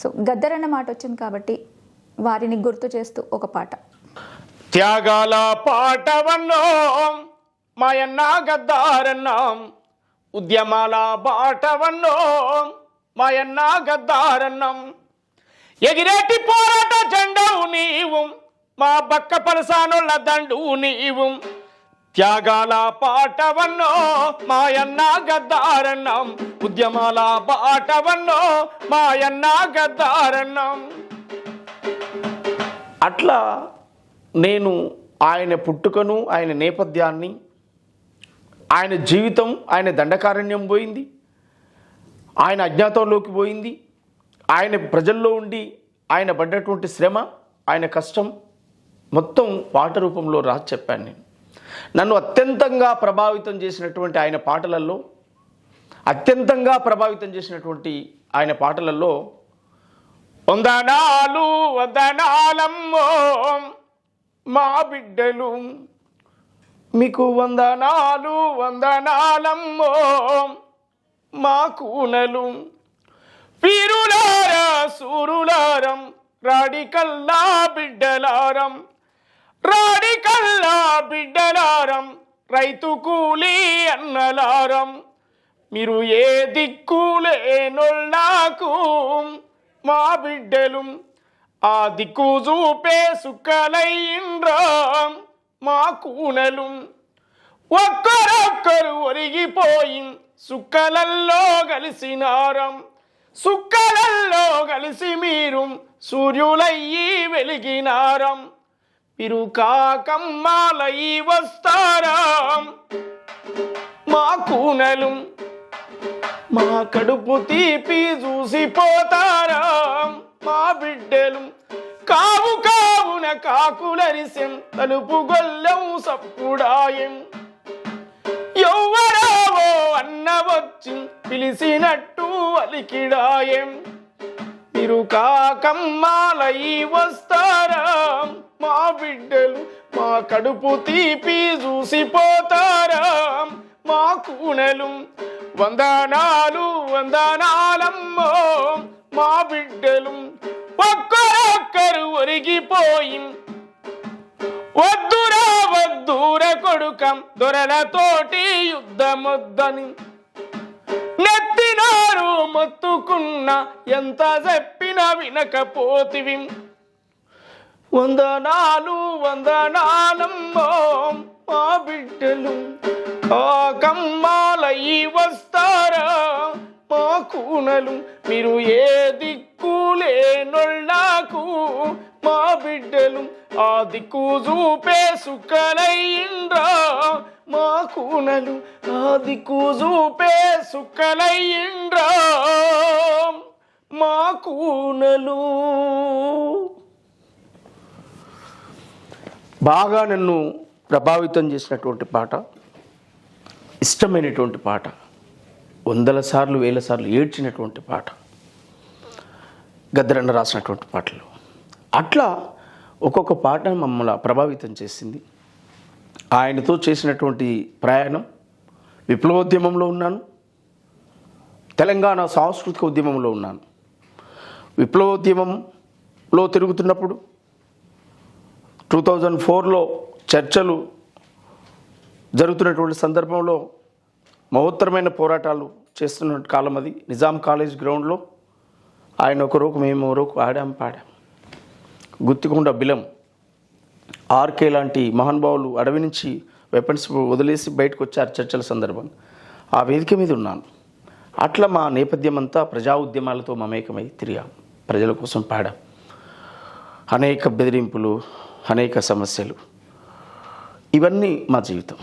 So గద్దరన్న మాట వచ్చింది కాబట్టి వారిని గుర్తు చేస్తూ ఒక పాట. త్యాగాల పాటవన్నో మాయన్న గద్దారన్నాం ఉద్యమాల బాటవన్నో మాయన్న గద్దారన్నాం. ఎగిరేటి పోరాట జెండవు నీవు మా బక్క పలసానుల దండు నీవు. త్యాగాల పాటవన్నో మాయన్న గద్దారన్నాం ఉద్యమాల పాటవన్నో మాయన్న గద్దారన్నాం అట్లా నేను ఆయన పుట్టుకను ఆయన నేపథ్యాన్ని ఆయన జీవితం ఆయన దండకారణ్యం పోయింది. ఆయన అజ్ఞాతంలోకి పోయింది. ఆయన ప్రజల్లో ఉండి ఆయన పడ్డటువంటి శ్రమ ఆయన కష్టం మొత్తం పాట రూపంలో రాసి చెప్పాను నేను. నన్ను అత్యంతంగా ప్రభావితం చేసినటువంటి ఆయన పాటలలో అత్యంతంగా ప్రభావితం చేసినటువంటి ఆయన పాటలలో వందనాలు వందనాలమ్మో మా బిడ్డలు మీకు వందనాలు వందనాలమ్మో మా కూనలు వీరులారా సూరులారం రాడికల్లా బిడ్డలారం రాడికల్లా బిడ్డలారం రైతు కూలి అన్నలారం మీరు ఏ దిక్కులేనొల్లాకు మా బిడ్డలు ఆ దిక్కు చూపే సుక్కలయ్యిండ్రా మా కూనలు ఒక్కరొక్కరు ఒరిగిపోయి సుక్కలల్లో కలిసినారం సుక్కలల్లో కలిసి మీరు సూర్యులయ్యి వెలిగినారం పిరుకాకం కాకమ్మాలయ్యి వస్తారాం. మా కూనలు మా కడుపు తీపి చూసిపోతారా మా బిడ్డలు కావు కావున కాకులరిసెం తలుపు గొల్లం సప్పుడాయం. ఎవ్వరావో అన్న వచ్చి పిలిచినట్టు అలికిడాయం. మీరు కాకమ్మాలయి వస్తారా. మా బిడ్డలు మా కడుపు తీపి చూసిపోతారా? మా కూనలు వందనాలు వందనాలమ్మో. మా బిడ్డలు ఒక్కరొక్కరు ఒరిగిపోయి. వద్దురా వద్దుర కొడుకం దొరలతోటి యుద్ధమొద్దని. నెత్తినారు మొత్తుకున్న ఎంత చెప్పినా వినకపోతివి. వందనాలు వందనాలమ్మో మా బిడ్డలు. కాకమ్మాలయి వస్తారా మా కూనలు. మీరు ఏ దిక్కులేనొల్లాకు మా బిడ్డలు. ఆ దిక్కు చూపే సుక్కలయ్యిండ్రా మా కూనలు. ఆ దిక్కు చూపే సుక్కలయ్యిండ్రా మా కూనలు. బాగా నన్ను ప్రభావితం చేసినటువంటి పాట ఇష్టమైనటువంటి పాట వందల సార్లు వేల సార్లు ఏడ్చినటువంటి పాట గద్దరన్న రాసినటువంటి పాటలు. అట్లా ఒక్కొక్క పాట మమ్మల్ని ప్రభావితం చేసింది. ఆయనతో చేసినటువంటి ప్రయాణం విప్లవోద్యమంలో ఉన్నాను. తెలంగాణ సాంస్కృతిక ఉద్యమంలో ఉన్నాను. విప్లవోద్యమంలో తిరుగుతున్నప్పుడు టూ థౌజండ్ ఫోర్లో చర్చలు జరుగుతున్నటువంటి సందర్భంలో మహోత్తరమైన పోరాటాలు చేస్తున్న కాలం అది. నిజాం కాలేజ్ గ్రౌండ్లో ఆయన ఒకరోకు మేము ఒకరోకు ఆడాం పాడాం. గుత్తికొండ బిలం ఆర్కే లాంటి మహానుభావులు అడవి నుంచి వెపన్స్ వదిలేసి బయటకు వచ్చారు చర్చల సందర్భంగా ఆ వేదిక మీద ఉన్నాను. అట్లా మా నేపథ్యం అంతా ప్రజా ఉద్యమాలతో మమేకమై తిరిగాం. ప్రజల కోసం పాడాం. అనేక బెదిరింపులు అనేక సమస్యలు. ఇవన్నీ మా జీవితం.